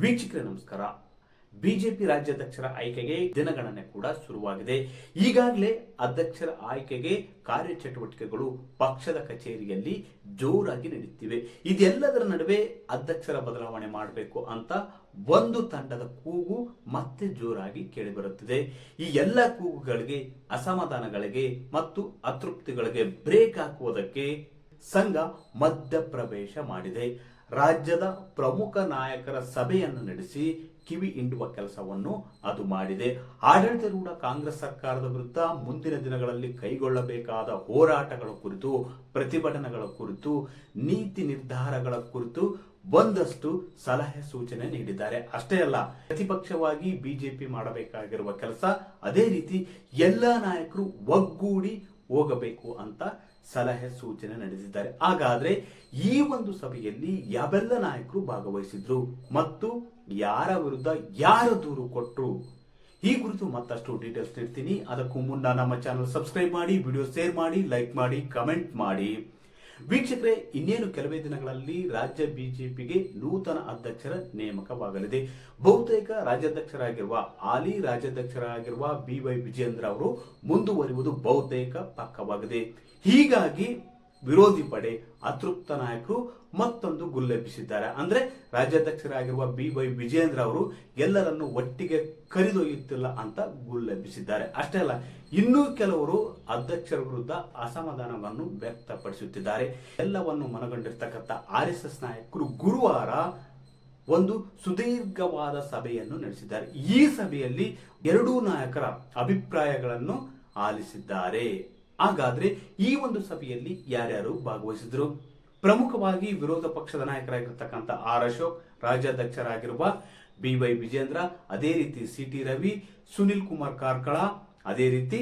ವೀಕ್ಷಕರೇ, ನಮಸ್ಕಾರ. ಬಿಜೆಪಿ ರಾಜ್ಯಾಧ್ಯಕ್ಷರ ಆಯ್ಕೆಗೆ ದಿನಗಣನೆ ಕೂಡ ಶುರುವಾಗಿದೆ. ಈಗಾಗಲೇ ಅಧ್ಯಕ್ಷರ ಆಯ್ಕೆಗೆ ಕಾರ್ಯಚಟುವಟಿಕೆಗಳು ಪಕ್ಷದ ಕಚೇರಿಯಲ್ಲಿ ಜೋರಾಗಿ ನಡೆಯುತ್ತಿವೆ ಇದೆಲ್ಲದರ ನಡುವೆ ಅಧ್ಯಕ್ಷರ ಬದಲಾವಣೆ ಮಾಡಬೇಕು ಅಂತ ಒಂದು ತಂಡದ ಕೂಗು ಮತ್ತೆ ಜೋರಾಗಿ ಕೇಳಿಬರುತ್ತಿದೆ. ಈ ಎಲ್ಲ ಕೂಗುಗಳಿಗೆ, ಅಸಮಾಧಾನಗಳಿಗೆ ಮತ್ತು ಅತೃಪ್ತಿಗಳಿಗೆ ಬ್ರೇಕ್ ಹಾಕುವುದಕ್ಕೆ ಸಂಘ ಮಧ್ಯಪ್ರವೇಶ ಮಾಡಿದೆ. ರಾಜ್ಯದ ಪ್ರಮುಖ ನಾಯಕರ ಸಭೆಯನ್ನು ನಡೆಸಿ ಕಿವಿ ಹಿಂಡುವ ಕೆಲಸವನ್ನು ಅದು ಮಾಡಿದೆ. ಆಡಳಿತಾರೂಢ ಕಾಂಗ್ರೆಸ್ ಸರ್ಕಾರದ ವಿರುದ್ಧ ಮುಂದಿನ ದಿನಗಳಲ್ಲಿ ಕೈಗೊಳ್ಳಬೇಕಾದ ಹೋರಾಟಗಳ ಕುರಿತು, ಪ್ರತಿಭಟನೆಗಳ ಕುರಿತು, ನೀತಿ ನಿರ್ಧಾರಗಳ ಕುರಿತು ಒಂದಷ್ಟು ಸಲಹೆ ಸೂಚನೆ ನೀಡಿದ್ದಾರೆ. ಅಷ್ಟೇ ಅಲ್ಲ, ಪ್ರತಿಪಕ್ಷವಾಗಿ ಬಿಜೆಪಿ ಮಾಡಬೇಕಾಗಿರುವ ಕೆಲಸ ಅದೇ ರೀತಿ ಎಲ್ಲ ನಾಯಕರು ಒಗ್ಗೂಡಿ ಹೋಗಬೇಕು ಅಂತ ಸಲಹೆ ಸೂಚನೆ ನಡೆಸಿದ್ದಾರೆ. ಹಾಗಾದ್ರೆ ಈ ಒಂದು ಸಭೆಯಲ್ಲಿ ಯಾವೆಲ್ಲ ನಾಯಕರು ಭಾಗವಹಿಸಿದ್ರು ಮತ್ತು ಯಾರ ವಿರುದ್ಧ ಯಾರು ದೂರು ಕೊಟ್ಟರು ಈ ಕುರಿತು ಮತ್ತಷ್ಟು ಡೀಟೇಲ್ಸ್ ನೀಡ್ತೀನಿ. ಅದಕ್ಕೂ ಮುನ್ನ ನಮ್ಮ ಚಾನಲ್ ಸಬ್ಸ್ಕ್ರೈಬ್ ಮಾಡಿ ವಿಡಿಯೋ ಶೇರ್ ಮಾಡಿ ಲೈಕ್ ಮಾಡಿ ಕಮೆಂಟ್ ಮಾಡಿ. ವೀಕ್ಷಕರೇ, ಇನ್ನೇನು ಕೆಲವೇ ದಿನಗಳಲ್ಲಿ ರಾಜ್ಯ ಬಿಜೆಪಿಗೆ ನೂತನ ಅಧ್ಯಕ್ಷರ ನೇಮಕವಾಗಲಿದೆ. ಬಹುತೇಕ ರಾಜ್ಯಾಧ್ಯಕ್ಷರಾಗಿರುವ, ಹಾಲಿ ರಾಜ್ಯಾಧ್ಯಕ್ಷರಾಗಿರುವ ಬಿ ವೈ ವಿಜೇಂದ್ರ ಅವರು ಮುಂದುವರಿಯುವುದು ಬಹುತೇಕ ಪಕ್ಕವಾಗಿದೆ. ಹೀಗಾಗಿ ವಿರೋಧಿ ಪಡೆ ಅತೃಪ್ತ ನಾಯಕರು ಮತ್ತೊಂದು ಗುಲ್ಲೆಬ್ಬಿಸಿದ್ದಾರೆ. ಅಂದ್ರೆ ರಾಜ್ಯಾಧ್ಯಕ್ಷರಾಗಿರುವ ಬಿ ವೈ ವಿಜೇಂದ್ರ ಅವರು ಎಲ್ಲರನ್ನು ಒಟ್ಟಿಗೆ ಕರೆದೊಯ್ಯುತ್ತಿಲ್ಲ ಅಂತ ಗುಲ್ಲೆಬ್ಬಿಸಿದ್ದಾರೆ. ಅಷ್ಟೇ ಅಲ್ಲ, ಇನ್ನೂ ಕೆಲವರು ಅಧ್ಯಕ್ಷರ ವಿರುದ್ಧ ಅಸಮಾಧಾನವನ್ನು ವ್ಯಕ್ತಪಡಿಸುತ್ತಿದ್ದಾರೆ. ಎಲ್ಲವನ್ನು ಮನಗಂಡಿರ್ತಕ್ಕಂಥ ಆರ್ ಎಸ್ ಎಸ್ ನಾಯಕರು ಗುರುವಾರ ಒಂದು ಸುದೀರ್ಘವಾದ ಸಭೆಯನ್ನು ನಡೆಸಿದ್ದಾರೆ. ಈ ಸಭೆಯಲ್ಲಿ ಎರಡೂ ನಾಯಕರ ಅಭಿಪ್ರಾಯಗಳನ್ನು ಆಲಿಸಿದ್ದಾರೆ. ಹಾಗಾದ್ರೆ ಈ ಒಂದು ಸಭೆಯಲ್ಲಿ ಯಾರ್ಯಾರು ಭಾಗವಹಿಸಿದ್ರು? ಪ್ರಮುಖವಾಗಿ ವಿರೋಧ ಪಕ್ಷದ ನಾಯಕರಾಗಿರ್ತಕ್ಕಂಥ ಆರ್ ಅಶೋಕ್, ರಾಜ್ಯಾಧ್ಯಕ್ಷರಾಗಿರುವ ಬಿ ವೈ ವಿಜೇಂದ್ರ, ಅದೇ ರೀತಿ ಸಿ ಟಿ ರವಿ, ಸುನಿಲ್ ಕುಮಾರ್ ಕಾರ್ಕಳ, ಅದೇ ರೀತಿ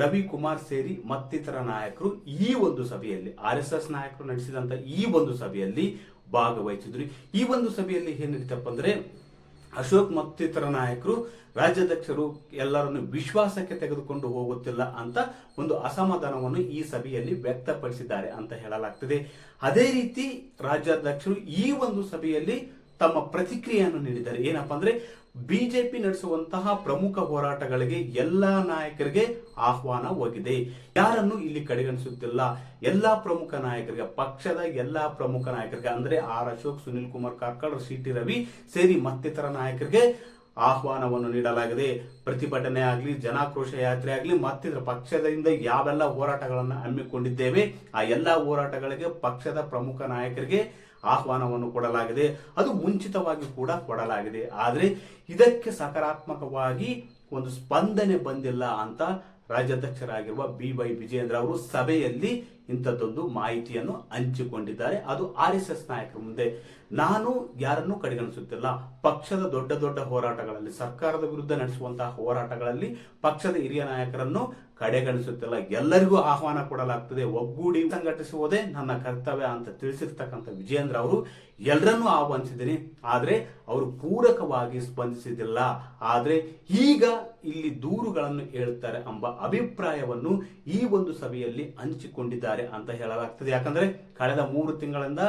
ರವಿ ಕುಮಾರ್ ಸೇರಿ ಮತ್ತಿತರ ನಾಯಕರು ಈ ಒಂದು ಸಭೆಯಲ್ಲಿ, ಆರ್ ಎಸ್ ಎಸ್ ನಾಯಕರು ನಡೆಸಿದಂತ ಈ ಒಂದು ಸಭೆಯಲ್ಲಿ ಭಾಗವಹಿಸಿದ್ರು. ಈ ಒಂದು ಸಭೆಯಲ್ಲಿ ಏನಿತ್ತಪ್ಪ ಅಂದ್ರೆ ಅಶೋಕ್ ಮತ್ತಿತರ ನಾಯಕರು ರಾಜ್ಯಾಧ್ಯಕ್ಷರು ಎಲ್ಲರನ್ನು ವಿಶ್ವಾಸಕ್ಕೆ ತೆಗೆದುಕೊಂಡು ಹೋಗುತ್ತಿಲ್ಲ ಅಂತ ಒಂದು ಅಸಮಾಧಾನವನ್ನು ಈ ಸಭೆಯಲ್ಲಿ ವ್ಯಕ್ತಪಡಿಸಿದ್ದಾರೆ ಅಂತ ಹೇಳಲಾಗ್ತದೆ. ಅದೇ ರೀತಿ ರಾಜ್ಯಾಧ್ಯಕ್ಷರು ಈ ಒಂದು ಸಭೆಯಲ್ಲಿ ತಮ್ಮ ಪ್ರತಿಕ್ರಿಯೆಯನ್ನು ನೀಡಿದ್ದಾರೆ. ಏನಪ್ಪಾ ಅಂದ್ರೆ ಬಿಜೆಪಿ ನಡೆಸುವಂತಹ ಪ್ರಮುಖ ಹೋರಾಟಗಳಿಗೆ ಎಲ್ಲ ನಾಯಕರಿಗೆ ಆಹ್ವಾನ ಹೋಗಿದೆ. ಯಾರನ್ನು ಇಲ್ಲಿ ಕಡೆಗಣಿಸುತ್ತಿಲ್ಲ? ಎಲ್ಲ ಪ್ರಮುಖ ನಾಯಕರಿಗೆ, ಪಕ್ಷದ ಎಲ್ಲ ಪ್ರಮುಖ ನಾಯಕರಿಗೆ, ಅಂದ್ರೆ ಆರ್ ಅಶೋಕ್, ಸುನಿಲ್ ಕುಮಾರ್, ಕಾರ್ಕಳ್, ಸಿ ರವಿ ಸೇರಿ ಮತ್ತಿತರ ನಾಯಕರಿಗೆ ಆಹ್ವಾನವನ್ನು ನೀಡಲಾಗಿದೆ. ಪ್ರತಿಭಟನೆ ಆಗಲಿ, ಜನಾಕ್ರೋಶ ಯಾತ್ರೆ ಆಗಲಿ ಮತ್ತಿತರ ಪಕ್ಷದಿಂದ ಯಾವೆಲ್ಲ ಹೋರಾಟಗಳನ್ನು ಹಮ್ಮಿಕೊಂಡಿದ್ದೇವೆ, ಆ ಎಲ್ಲ ಹೋರಾಟಗಳಿಗೆ ಪಕ್ಷದ ಪ್ರಮುಖ ನಾಯಕರಿಗೆ ಆಹ್ವಾನವನ್ನು ಕೊಡಲಾಗಿದೆ. ಅದು ಮುಂಚಿತವಾಗಿ ಕೂಡ ಕೊಡಲಾಗಿದೆ. ಆದರೆ ಇದಕ್ಕೆ ಸಕಾರಾತ್ಮಕವಾಗಿ ಒಂದು ಸ್ಪಂದನೆ ಬಂದಿಲ್ಲ ಅಂತ ರಾಜ್ಯಾಧ್ಯಕ್ಷರಾಗಿರುವ ಬಿ ವೈ ವಿಜೇಂದ್ರ ಅವರು ಸಭೆಯಲ್ಲಿ ಇಂಥದ್ದೊಂದು ಮಾಹಿತಿಯನ್ನು ಹಂಚಿಕೊಂಡಿದ್ದಾರೆ. ಅದು ಆರ್ ಎಸ್ ಎಸ್ ನಾಯಕರ ಮುಂದೆ. ನಾನು ಯಾರನ್ನೂ ಕಡೆಗಣಿಸುತ್ತಿಲ್ಲ. ಪಕ್ಷದ ದೊಡ್ಡ ದೊಡ್ಡ ಹೋರಾಟಗಳಲ್ಲಿ, ಸರ್ಕಾರದ ವಿರುದ್ಧ ನಡೆಸುವಂತಹ ಹೋರಾಟಗಳಲ್ಲಿ ಪಕ್ಷದ ಹಿರಿಯ ನಾಯಕರನ್ನು ಕಡೆಗಣಿಸುತ್ತಿಲ್ಲ. ಎಲ್ಲರಿಗೂ ಆಹ್ವಾನ ಕೊಡಲಾಗ್ತದೆ. ಒಗ್ಗೂಡಿ ಸಂಘಟಿಸುವುದೇ ನನ್ನ ಕರ್ತವ್ಯ ಅಂತ ತಿಳಿಸಿರ್ತಕ್ಕಂಥ ವಿಜೇಂದ್ರ ಅವರು ಎಲ್ಲರನ್ನೂ ಆಹ್ವಾನಿಸಿದ್ದೀನಿ. ಆದರೆ ಅವರು ಪೂರಕವಾಗಿ ಸ್ಪಂದಿಸಿದಿಲ್ಲ ಆದರೆ ಈಗ ಇಲ್ಲಿ ದೂರುಗಳನ್ನು ಹೇಳುತ್ತಾರೆ ಎಂಬ ಅಭಿಪ್ರಾಯವನ್ನು ಈ ಒಂದು ಸಭೆಯಲ್ಲಿ ಹಂಚಿಕೊಂಡಿದ್ದಾರೆ. ಅಂತ ಹೇಳಲಾಗ್ತದೆ. ಯಾಕಂದ್ರೆ ಕಳೆದ ಮೂರು ತಿಂಗಳಿಂದ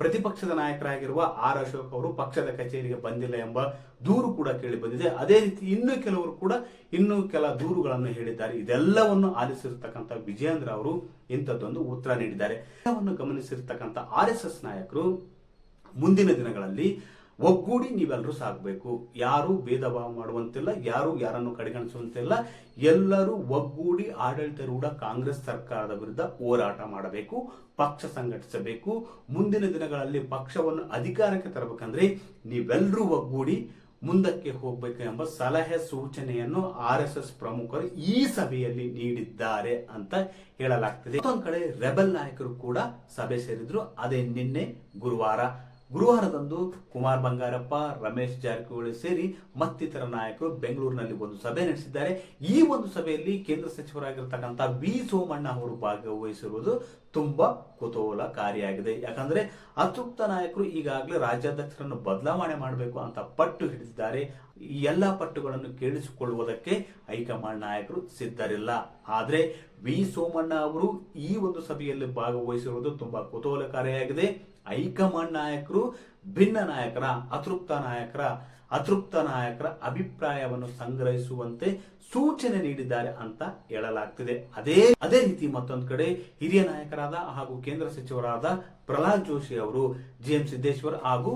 ಪ್ರತಿಪಕ್ಷದ ನಾಯಕರಾಗಿರುವ ಆರ್ ಅಶೋಕ್ ಅವರು ಪಕ್ಷದ ಕಚೇರಿಗೆ ಬಂದಿಲ್ಲ ಎಂಬ ದೂರು ಕೂಡ ಕೇಳಿ ಬಂದಿದೆ. ಅದೇ ರೀತಿ ಇನ್ನೂ ಕೆಲವರು ಕೂಡ ಇನ್ನೂ ಕೆಲ ದೂರುಗಳನ್ನು ಹೇಳಿದ್ದಾರೆ. ಇದೆಲ್ಲವನ್ನು ಆಲಿಸಿರ್ತಕ್ಕಂಥ ವಿಜಯೇಂದ್ರ ಅವರು ಇಂಥದ್ದೊಂದು ಉತ್ತರ ನೀಡಿದ್ದಾರೆ. ಗಮನಿಸಿರ್ತಕ್ಕಂಥ ಆರ್ ಎಸ್ ಎಸ್ ನಾಯಕರು ಮುಂದಿನ ದಿನಗಳಲ್ಲಿ ಒಗ್ಗೂಡಿ ನೀವೆಲ್ಲರೂ ಸಾಗಬೇಕು. ಯಾರೂ ಭೇದ ಭಾವ ಮಾಡುವಂತಿಲ್ಲ, ಯಾರು ಯಾರನ್ನು ಕಡೆಗಣಿಸುವಂತಿಲ್ಲ. ಎಲ್ಲರೂ ಒಗ್ಗೂಡಿ ಆಡಳಿತಾರೂಢ ಕಾಂಗ್ರೆಸ್ ಸರ್ಕಾರದ ವಿರುದ್ಧ ಹೋರಾಟ ಮಾಡಬೇಕು, ಪಕ್ಷ ಸಂಘಟಿಸಬೇಕು. ಮುಂದಿನ ದಿನಗಳಲ್ಲಿ ಪಕ್ಷವನ್ನು ಅಧಿಕಾರಕ್ಕೆ ತರಬೇಕಂದ್ರೆ ನೀವೆಲ್ಲರೂ ಒಗ್ಗೂಡಿ ಮುಂದಕ್ಕೆ ಹೋಗಬೇಕು ಎಂಬ ಸಲಹೆ ಸೂಚನೆಯನ್ನು ಆರ್ ಎಸ್ ಎಸ್ ಪ್ರಮುಖರು ಈ ಸಭೆಯಲ್ಲಿ ನೀಡಿದ್ದಾರೆ ಅಂತ ಹೇಳಲಾಗ್ತಿದೆ. ಮತ್ತೊಂದು ಕಡೆ ರೆಬಲ್ ನಾಯಕರು ಕೂಡ ಸಭೆ ಸೇರಿದ್ರು. ಅದೇ ನಿನ್ನೆ ಗುರುವಾರ ಗುರುವಾರದಂದು ಕುಮಾರ್ ಬಂಗಾರಪ್ಪ, ರಮೇಶ್ ಜಾರಕಿಹೊಳಿ ಸೇರಿ ಮತ್ತಿತರ ನಾಯಕರು ಬೆಂಗಳೂರಿನಲ್ಲಿ ಒಂದು ಸಭೆ ನಡೆಸಿದ್ದಾರೆ. ಈ ಒಂದು ಸಭೆಯಲ್ಲಿ ಕೇಂದ್ರ ಸಚಿವರಾಗಿರ್ತಕ್ಕಂಥ ಬಿ ಸೋಮಣ್ಣ ಅವರು ಭಾಗವಹಿಸಿರುವುದು ತುಂಬಾ ಕುತೂಹಲಕಾರಿಯಾಗಿದೆ. ಯಾಕಂದ್ರೆ ಅತೃಪ್ತ ನಾಯಕರು ಈಗಾಗಲೇ ರಾಜ್ಯಾಧ್ಯಕ್ಷರನ್ನು ಬದಲಾವಣೆ ಮಾಡಬೇಕು ಅಂತ ಪಟ್ಟು ಹಿಡಿದಿದ್ದಾರೆ. ಈ ಎಲ್ಲ ಪಟ್ಟುಗಳನ್ನು ಕೇಳಿಸಿಕೊಳ್ಳುವುದಕ್ಕೆ ಹೈಕಮಾಂಡ್ ನಾಯಕರು ಸಿದ್ಧರಿಲ್ಲ. ಆದ್ರೆ ವಿ ಸೋಮಣ್ಣ ಅವರು ಈ ಒಂದು ಸಭೆಯಲ್ಲಿ ಭಾಗವಹಿಸಿರುವುದು ತುಂಬಾ ಕುತೂಹಲಕಾರಿಯಾಗಿದೆ. ಹೈಕಮಾಂಡ್ ನಾಯಕರು ಭಿನ್ನ ನಾಯಕರ, ಅತೃಪ್ತ ನಾಯಕರ ಅತೃಪ್ತ ನಾಯಕರ ಅಭಿಪ್ರಾಯವನ್ನು ಸಂಗ್ರಹಿಸುವಂತೆ ಸೂಚನೆ ನೀಡಿದ್ದಾರೆ ಅಂತ ಹೇಳಲಾಗ್ತಿದೆ. ಅದೇ ಅದೇ ರೀತಿ ಮತ್ತೊಂದು ಕಡೆ ಹಿರಿಯ ನಾಯಕರಾದ ಹಾಗೂ ಕೇಂದ್ರ ಸಚಿವರಾದ ಪ್ರಹ್ಲಾದ್ ಜೋಶಿ ಅವರು, ಜಿ ಎಂ ಸಿದ್ದೇಶ್ವರ್ ಹಾಗೂ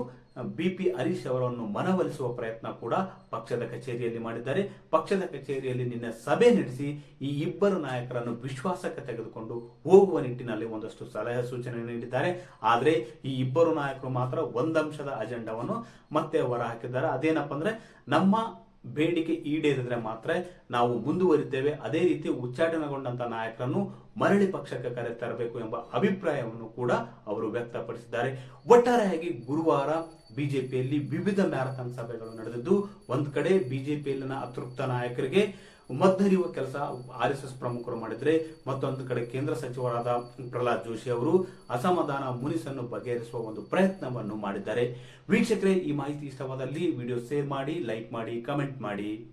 ಬಿ ಪಿ ಹರೀಶ್ ಅವರನ್ನು ಮನವೊಲಿಸುವ ಪ್ರಯತ್ನ ಕೂಡ ಪಕ್ಷದ ಕಚೇರಿಯಲ್ಲಿ ಮಾಡಿದ್ದಾರೆ. ಪಕ್ಷದ ಕಚೇರಿಯಲ್ಲಿ ನಿನ್ನೆ ಸಭೆ ನಡೆಸಿ ಈ ಇಬ್ಬರು ನಾಯಕರನ್ನು ವಿಶ್ವಾಸಕ್ಕೆ ತೆಗೆದುಕೊಂಡು ಹೋಗುವ ನಿಟ್ಟಿನಲ್ಲಿ ಒಂದಷ್ಟು ಸಲಹೆ ಸೂಚನೆ ನೀಡಿದ್ದಾರೆ. ಆದರೆ ಈ ಇಬ್ಬರು ನಾಯಕರು ಮಾತ್ರ ಒಂದಂಶದ ಅಜೆಂಡಾವನ್ನು ಮತ್ತೆ ಹೊರ ಹಾಕಿದ್ದಾರೆ ಅದೇನಪ್ಪ ಅಂದ್ರೆ ನಮ್ಮ ಬೇಡಿಕೆ ಈಡೇರಿದ್ರೆ ಮಾತ್ರ ನಾವು ಮುಂದುವರಿದ್ದೇವೆ ಅದೇ ರೀತಿ ಉಚ್ಚಾಟನೆಗೊಂಡಂತ ನಾಯಕರನ್ನು ಮರಳಿ ಪಕ್ಷಕ್ಕೆ ಕರೆ ತರಬೇಕು ಎಂಬ ಅಭಿಪ್ರಾಯವನ್ನು ಕೂಡ ಅವರು ವ್ಯಕ್ತಪಡಿಸಿದ್ದಾರೆ. ಒಟ್ಟಾರೆಯಾಗಿ ಗುರುವಾರ ಬಿಜೆಪಿಯಲ್ಲಿ ವಿವಿಧ ಮ್ಯಾರಥಾನ್ ಸಭೆಗಳು ನಡೆದಿದ್ದು, ಒಂದ್ ಕಡೆ ಬಿಜೆಪಿಯಲ್ಲಿನ ಅತೃಪ್ತ ನಾಯಕರಿಗೆ ಮದ್ದರಿಯುವ ಕೆಲಸ ಆರ್ ಎಸ್ ಎಸ್ ಪ್ರಮುಖರು ಮಾಡಿದರೆ ಮತ್ತೊಂದು ಕಡೆ ಕೇಂದ್ರ ಸಚಿವರಾದ ಪ್ರಹ್ಲಾದ್ ಜೋಶಿ ಅವರು ಅಸಮಾಧಾನ ಮುನಿಸನ್ನು ಬಗೆಹರಿಸುವ ಒಂದು ಪ್ರಯತ್ನವನ್ನು ಮಾಡಿದ್ದಾರೆ. ವೀಕ್ಷಕರೇ, ಈ ಮಾಹಿತಿ ಇಷ್ಟವಾದಲ್ಲಿ ವಿಡಿಯೋ ಶೇರ್ ಮಾಡಿ, ಲೈಕ್ ಮಾಡಿ, ಕಮೆಂಟ್ ಮಾಡಿ.